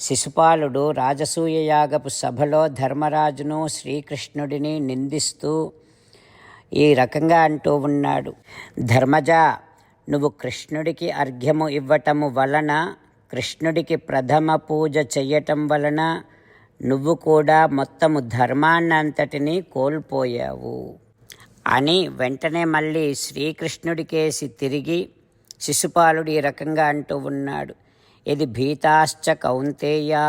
శిశుపాలుడు రాజసూయ యాగపు సభలో ధర్మరాజును శ్రీకృష్ణుడిని నిందిస్తూ ఈ రకంగా అంటూ ఉన్నాడు. ధర్మజ నువ్వు కృష్ణుడికి అర్ఘ్యము ఇవ్వటము వలన కృష్ణుడికి ప్రథమ పూజ చెయ్యటం వలన నువ్వు కూడా మొత్తము ధర్మాన్నంతటినీ కోల్పోయావు. అని వెంటనే మళ్ళీ శ్రీకృష్ణుడికేసి తిరిగి శిశుపాలుడు ఈ రకంగా అంటూ ఉన్నాడు. ఇది భీతాశ్చ కౌంతేయా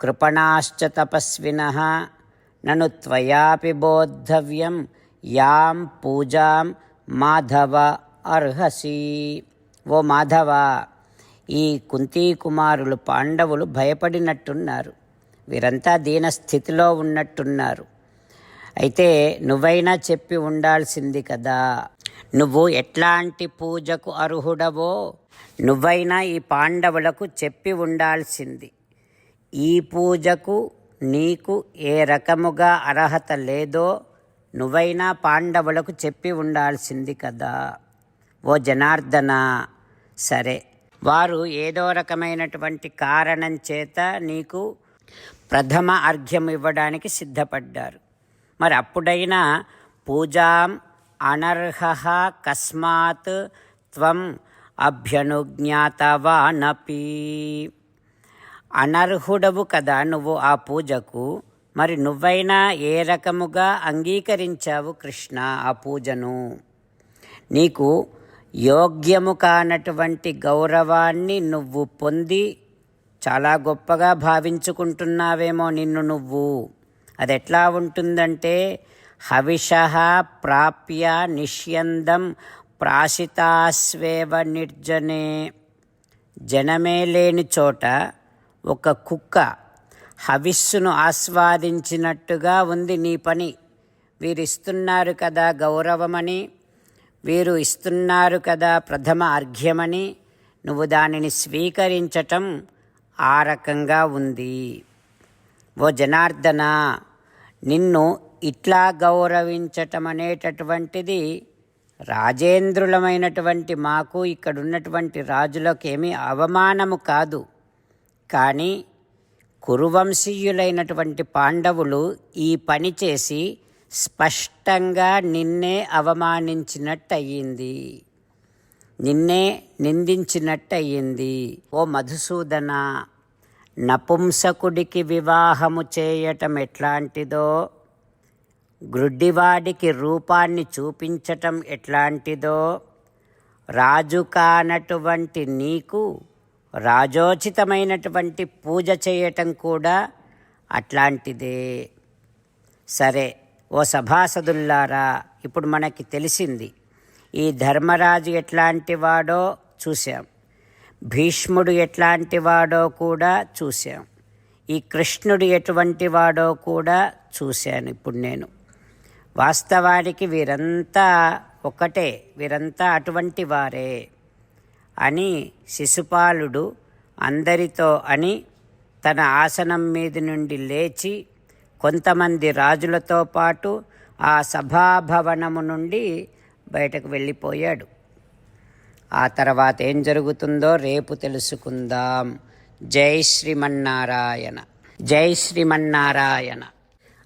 కృపణాశ్చ తపస్విన నను త్వయాపి బోద్ధవ్యం యాం పూజాం మాధవ అర్హసి ఓ మాధవ ఈ కుంతీ కుమారులు పాండవులు భయపడినట్టున్నారు. వీరంతా దీనస్థితిలో ఉన్నట్టున్నారు. అయితే నువ్వైనా చెప్పి ఉండాల్సింది కదా. నువ్వు ఎట్లాంటి పూజకు అర్హుడవో నువ్వైనా ఈ పాండవులకు చెప్పి ఉండాల్సింది. ఈ పూజకు నీకు ఏ రకముగా అర్హత లేదో నువ్వైనా పాండవులకు చెప్పి ఉండాల్సింది కదా. ఓ జనార్దన సరే. వారు ఏదో రకమైనటువంటి కారణం చేత నీకు ప్రథమ అర్ఘ్యం ఇవ్వడానికి సిద్ధపడ్డారు. మరి అప్పుడైనా పూజాం అనర్హ కస్మాత్ త్వం అభ్యనుజ్ఞాతవానపి. అనర్హుడవు కదా నువ్వు ఆ పూజకు. మరి నువ్వైనా ఏ రకముగా అంగీకరించావు కృష్ణ ఆ పూజను? నీకు యోగ్యము కానటువంటి గౌరవాన్ని నువ్వు పొంది చాలా గొప్పగా భావించుకుంటున్నావేమో నిన్ను నువ్వు. అది ఎట్లా ఉంటుందంటే హవిష ప్రాప్య నిష్యందం ప్రాశితాస్వేవ నిర్జనే. జనమే లేని చోట ఒక కుక్క హవిస్సును ఆస్వాదించినట్టుగా ఉంది నీ పని. వీరు ఇస్తున్నారు కదా గౌరవమని వీరు ఇస్తున్నారు కదా ప్రథమ అర్ఘ్యమని నువ్వు దానిని స్వీకరించటం ఆ రకంగా ఉంది. ఓ జనార్దన నిన్ను ఇట్లా గౌరవించటం అనేటటువంటిది రాజేంద్రులమైనటువంటి మాకు ఇక్కడున్నటువంటి రాజులకు ఏమీ అవమానము కాదు. కానీ కురువంశీయులైనటువంటి పాండవులు ఈ పని చేసి స్పష్టంగా నిన్నే అవమానించినట్టయింది. నిన్నే నిందించినట్టయింది. ఓ మధుసూదన నపుంసకుడికి వివాహము చేయటం ఎట్లాంటిదో గ్రుడ్డివాడికి రూపాన్ని చూపించటం ఎట్లాంటిదో? రాజు కానటువంటి నీకు రాజోచితమైనటువంటి పూజ చేయటం కూడా అట్లాంటిదే. సరే ఓ సభాసదుల్లారా ఇప్పుడు మనకి తెలిసింది. ఈ ధర్మరాజు ఎట్లాంటి వాడో చూశాం. భీష్ముడు ఎట్లాంటి వాడో కూడా చూశాం. ఈ కృష్ణుడు ఎటువంటి వాడో కూడా చూశాను ఇప్పుడు నేను. వాస్తవానికి వీరంతా ఒకటే వీరంతా అటువంటి వారే అని శిశుపాలుడు అందరితో అని తన ఆసనం మీద నుండి లేచి కొంతమంది రాజులతో పాటు ఆ సభాభవనము నుండి బయటకు వెళ్ళిపోయాడు. ఆ తర్వాత ఏం జరుగుతుందో రేపు తెలుసుకుందాం. జై శ్రీమన్నారాయణ. జై శ్రీమన్నారాయణ.